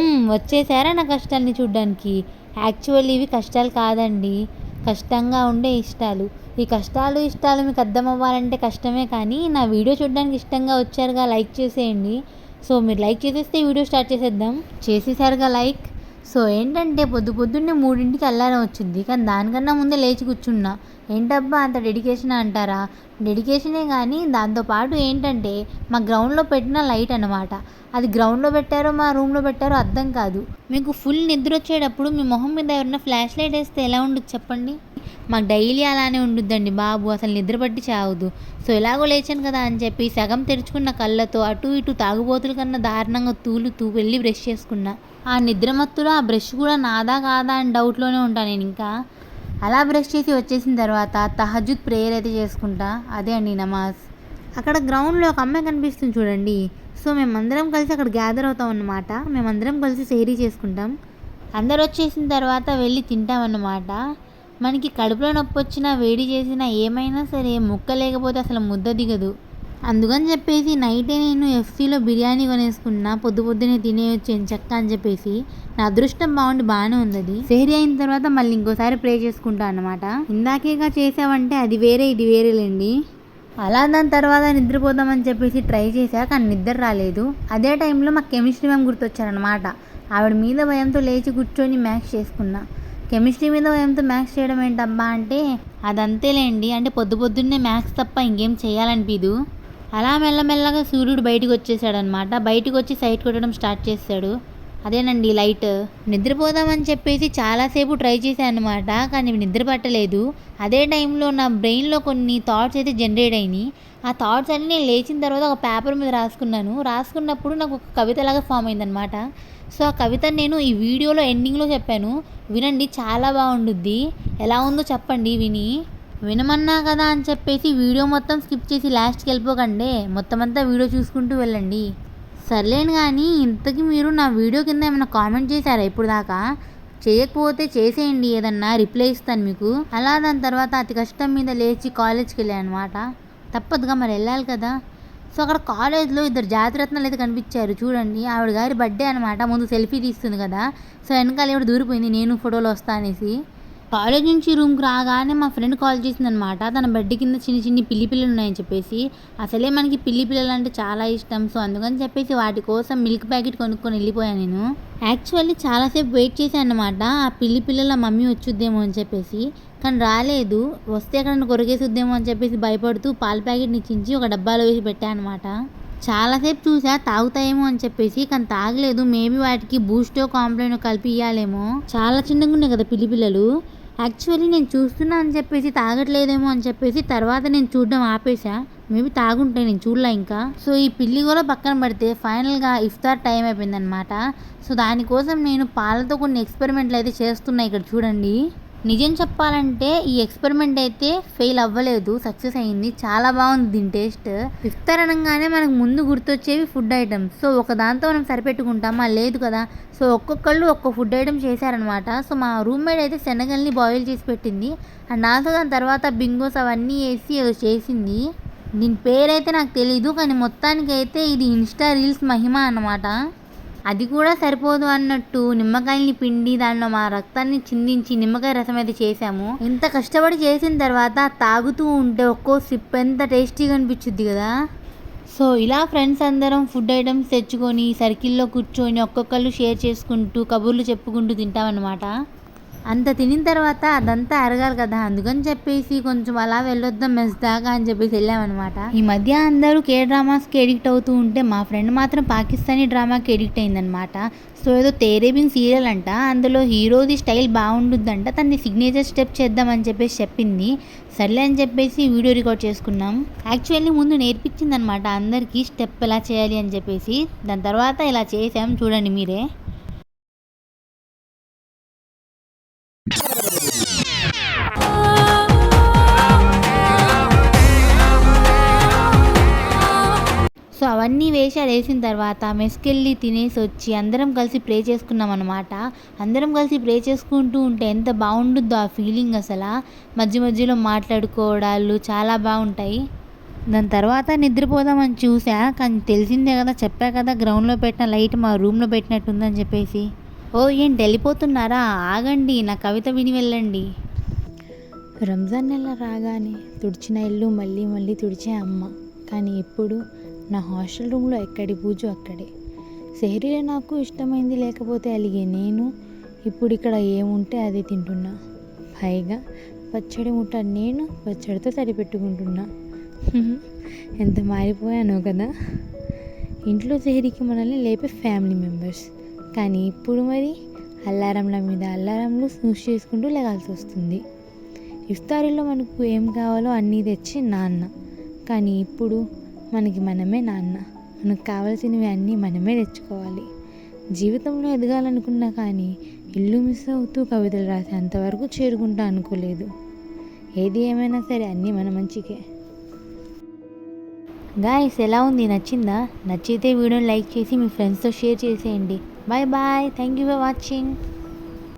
వచ్చేసారా నా కష్టాలని చూడ్డానికి? యాక్చువల్ ఇవి కష్టాలు కాదండి. కష్టంగా ఉండే ఇష్టాలు. ఈ కష్టాలు ఇష్టాలు మీకు అర్థం అవ్వాలంటే కష్టమే కానీ నా వీడియో చూడడానికి ఇష్టంగా వచ్చారుగా లైక్ చేసేయండి. సో మీరు లైక్ చేసేస్తే వీడియో స్టార్ట్ చేసేద్దాం. చేసేసారుగా లైక్. సో ఏంటంటే పొద్దు పొద్దున్నే మూడింటికి అల్లారం వచ్చింది. కానీ దానికన్నా ముందే లేచి కూర్చున్నా. ఏంటబ్బా అంత డెడికేషన్ అంటారా? డెడికేషనే కానీ దాంతోపాటు ఏంటంటే మా గ్రౌండ్లో పెట్టిన లైట్ అనమాట అది గ్రౌండ్లో పెట్టారో మా రూమ్లో పెట్టారో అర్థం కాదు. మీకు ఫుల్ నిద్ర వచ్చేటప్పుడు మీ మొహం మీద ఎవరైనా ఫ్లాష్ లైట్ వేస్తే ఎలా ఉండదు చెప్పండి? మాకు డైలీ అలానే ఉండుద్దండి బాబు అసలు నిద్ర పట్టి చావదు. సో ఎలాగో లేచాను కదా అని చెప్పి సగం తెరుచుకున్న కళ్ళతో అటు ఇటు తాగుబోతుల కన్నా దారుణంగా తూలుతూ వెళ్ళి బ్రష్ చేసుకున్నా. ఆ నిద్రమత్తులో ఆ బ్రష్ కూడా నాదా కాదా అని డౌట్లోనే ఉంటాను నేను ఇంకా. అలా బ్రష్ చేసి వచ్చేసిన తర్వాత తహజుద్ ప్రేయర్ అయితే చేసుకుంటా. అదే అండి నమాజ్. అక్కడ గ్రౌండ్లో ఒక అమ్మాయి కనిపిస్తుంది చూడండి. సో మేమందరం కలిసి అక్కడ గ్యాదర్ అవుతాం అన్నమాట. మేమందరం కలిసి సేరీ చేసుకుంటాం. అందరు వచ్చేసిన తర్వాత వెళ్ళి తింటామన్నమాట మనకి కడుపులో నొప్పి వచ్చినా వేడి చేసినా ఏమైనా సరే ముక్క లేకపోతే అసలు ముద్ద దిగదు. అందుకని చెప్పేసి నైటే నేను ఎఫ్సీలో బిర్యానీ కొనేసుకున్నా పొద్దు పొద్దునే తినేయొచ్చు చెక్క అని చెప్పేసి. నా అదృష్టం బాగుండి బాగానే ఉంది అది సేరీ అయిన తర్వాత మళ్ళీ ఇంకోసారి ప్రే చేసుకుంటా అనమాట ఇందాకేగా చేసావంటే అది వేరే ఇది వేరేలేండి అలా దాని తర్వాత నిద్రపోదామని చెప్పేసి ట్రై చేశా కానీ నిద్ర రాలేదు. అదే టైంలో మాకు కెమిస్ట్రీ మ్యామ్ గుర్తొచ్చారనమాట ఆవిడ మీద భయంతో లేచి కూర్చొని మ్యాథ్స్ చేసుకున్నా. కెమిస్ట్రీ మీద భయంతో మ్యాథ్స్ చేయడం ఏంటబ్బా అంటే అదంతేలేండి అంటే పొద్దు పొద్దున్నే మ్యాథ్స్ తప్ప ఇంకేం చేయాలనిపిదు. అలా మెల్లమెల్లగా సూర్యుడు బయటకు వచ్చేసాడనమాట బయటకు వచ్చి సైట్ కొట్టడం స్టార్ట్ చేశాడు అదేనండి లైట్. నిద్రపోదామని చెప్పేసి చాలాసేపు ట్రై చేశాను అనమాట కానీ నిద్ర పట్టలేదు. అదే టైంలో నా బ్రెయిన్లో కొన్ని థాట్స్ అయితే జనరేట్ అయినాయి. ఆ థాట్స్ అన్నీ నేను లేచిన తర్వాత ఒక పేపర్ మీద రాసుకున్నాను. రాసుకున్నప్పుడు నాకు ఒక కవితలాగా ఫామ్ అయిందనమాట. సో ఆ కవిత నేను ఈ వీడియోలో ఎండింగ్లో చెప్పాను. వినండి చాలా బాగుండుద్ది. ఎలా ఉందో చెప్పండి విని. వినమన్నా కదా అని చెప్పేసి వీడియో మొత్తం స్కిప్ చేసి లాస్ట్కి వెళ్ళిపోకండి. మొత్తం అంతా వీడియో చూసుకుంటూ వెళ్ళండి. సర్లేను కానీ ఇంతకీ మీరు నా వీడియో కింద ఏమైనా కామెంట్ చేశారా ఇప్పుడు దాకా? చేయకపోతే చేసేయండి ఏదన్నా రిప్లై ఇస్తాను మీకు. అలా దాని తర్వాత అతి కష్టం మీద లేచి కాలేజ్కి వెళ్ళాను అనమాట తప్పదుగా మరి వెళ్ళాలి కదా. సో అక్కడ కాలేజ్లో ఇద్దరు జాతిరత్నాలు అయితే కనిపించారు. చూడండి ఆవిడ గారి బర్త్డే అనమాట ముందు సెల్ఫీ తీస్తుంది కదా. సో వెనకాల ఎవడు దూరిపోయింది. నేను ఫోటోలు వస్తా అనేసి. కాలేజ్ నుంచి రూమ్కి రాగానే మా ఫ్రెండ్ కాల్ చేసిందనమాట తన బెడ్ కింద చిన్ని చిన్ని పిల్లి పిల్లలు ఉన్నాయని చెప్పేసి అసలే మనకి పిల్లి పిల్లలు అంటే చాలా ఇష్టం. సో అందుకని చెప్పేసి వాటి కోసం మిల్క్ ప్యాకెట్ కొనుక్కొని వెళ్ళిపోయాను నేను. యాక్చువల్లీ చాలాసేపు వెయిట్ చేశాను అనమాట ఆ పిల్లి పిల్లల మమ్మీ వచ్చుద్దేమో అని చెప్పేసి. కానీ రాలేదు. వస్తే అక్కడ కొరికేసుద్దేమో అని చెప్పేసి భయపడుతూ పాల ప్యాకెట్ని చించి ఒక డబ్బాలో వేసి పెట్టాను అనమాట చాలాసేపు చూసా తాగుతాయేమో అని చెప్పేసి. కానీ తాగలేదు. మేబీ వాటికి బూస్టో కాంప్లైన్ కలిపి ఇవ్వాలేమో చాలా చిన్నగా ఉన్నాయి కదా పిల్లి పిల్లలు. యాక్చువల్లీ నేను చూస్తున్నా అని చెప్పేసి తాగట్లేదేమో అని చెప్పేసి తర్వాత నేను చూడడం ఆపేసా మేబీ తాగుంటాయి నేను చూడలే ఇంకా. సో ఈ పిల్లి కూడా పక్కన పడితే ఫైనల్గా ఇఫ్తార్ టైం అయిపోయిందనమాట సో దానికోసం నేను పాలతో కొన్ని ఎక్స్పెరిమెంట్లు అయితే చేస్తున్నా ఇక్కడ చూడండి. నిజం చెప్పాలంటే ఈ ఎక్స్పెరిమెంట్ అయితే ఫెయిల్ అవ్వలేదు సక్సెస్ అయింది. చాలా బాగుంది దీని టేస్ట్. ఫిఫ్త్ అనగానే మనకు ముందు గుర్తొచ్చేవి ఫుడ్ ఐటమ్స్. సో ఒక దాంతో మనం సరిపెట్టుకుంటామా? లేదు కదా. సో ఒక్కొక్కళ్ళు ఒక్క ఫుడ్ ఐటమ్ చేశారనమాట. సో మా రూమ్మేట్ అయితే శనగల్ని బాయిల్ చేసి పెట్టింది. అండ్ ఆల్సో దాని తర్వాత బింగోస్ అవన్నీ వేసి ఏదో చేసింది. దీని పేరైతే నాకు తెలీదు కానీ మొత్తానికైతే ఇది ఇన్స్టా రీల్స్ మహిమ అన్నమాట. అది కూడా సరిపోదు అన్నట్టు నిమ్మకాయల్ని పిండి దానిలో మా రక్తాన్ని చిందించి నిమ్మకాయ రసం అయితే చేసాము ఇంత కష్టపడి చేసిన తర్వాత తాగుతూ ఉంటే ఒక్కో సిప్ ఎంత టేస్టీగా అనిపించుద్ది కదా. సో ఇలా ఫ్రెండ్స్ అందరం ఫుడ్ ఐటమ్స్ తెచ్చుకొని సర్కిల్లో కూర్చొని ఒక్కొక్కళ్ళు షేర్ చేసుకుంటూ కబుర్లు చెప్పుకుంటూ తింటామన్నమాట. అంత తినిన తర్వాత అదంతా అరగాలి కదా. అందుకని చెప్పేసి కొంచెం అలా వెళ్ళొద్దాం మెస్ దాకా అని చెప్పేసి వెళ్ళామన్నమాట. ఈ మధ్య అందరూ కే డ్రామాస్కి ఎడిక్ట్ అవుతూ ఉంటే మా ఫ్రెండ్ మాత్రం పాకిస్తానీ డ్రామాకి ఎడిక్ట్ అయిందనమాట సో ఏదో తేరేబిన్ సీరియల్ అంట. అందులో హీరోది స్టైల్ బాగుండుద్దంట. తన్ని సిగ్నేచర్ స్టెప్ చేద్దామని చెప్పేసి చెప్పింది. సర్లే అని చెప్పేసి వీడియో రికార్డ్ చేసుకున్నాం. యాక్చువల్లీ ముందు నేర్పించింది అనమాట అందరికీ స్టెప్ ఎలా చేయాలి అని చెప్పేసి. దాని తర్వాత ఇలా చేసాం చూడండి మీరే. అవన్నీ వేషాలు వేసిన తర్వాత మెస్కెళ్ళి తినేసి వచ్చి అందరం కలిసి ప్రే చేసుకున్నాం అనమాట అందరం కలిసి ప్రే చేసుకుంటూ ఉంటే ఎంత బాగుండుద్దో ఆ ఫీలింగ్ అసలు. మధ్య మధ్యలో మాట్లాడుకోవడాలు చాలా బాగుంటాయి. దాని తర్వాత నిద్రపోదామని చూసా కానీ తెలిసిందే కదా చెప్పా కదా గ్రౌండ్లో పెట్టిన లైట్ మా రూమ్లో పెట్టినట్టుందని చెప్పేసి. ఓ ఏంటి వెళ్ళిపోతున్నారా? ఆగండి నా కవిత విని వెళ్ళండి. రంజాన్ నెల రాగానే తుడిచిన ఇల్లు మళ్ళీ మళ్ళీ తుడిచే అమ్మ. కానీ ఎప్పుడు నా హాస్టల్ రూమ్లో ఎక్కడి పూజ అక్కడే. సెహరీలో నాకు ఇష్టమైంది లేకపోతే అలిగే నేను ఇప్పుడు ఇక్కడ ఏముంటే అది తింటున్నా. పైగా పచ్చడి ముట్ట నేను పచ్చడితో సరిపెట్టుకుంటున్నా. ఎంత మారిపోయానో కదా. ఇంట్లో సెహరీకి మనల్ని లేపే ఫ్యామిలీ మెంబర్స్. కానీ ఇప్పుడు మరి అల్లారంల మీద అల్లారంలు స్నూస్ చేసుకుంటూ లేగాల్సి వస్తుంది. ఇఫ్తారీలో మనకు ఏం కావాలో అన్నీ తెచ్చి నాన్న. కానీ ఇప్పుడు మనకి మనమే నాన్న. మనకు కావాల్సినవి అన్నీ మనమే తెచ్చుకోవాలి. జీవితంలో ఎదగాలనుకున్నా కానీ ఇల్లు మిస్ అవుతూ కవితలు రాసే అంతవరకు చేరుకుంటా అనుకోలేదు. ఏది ఏమైనా సరే అన్నీ మన మంచికే. గాయస్ ఎలా ఉంది? నచ్చిందా? నచ్చితే వీడియోని లైక్ చేసి మీ ఫ్రెండ్స్తో షేర్ చేసేయండి. Bye bye thank you for watching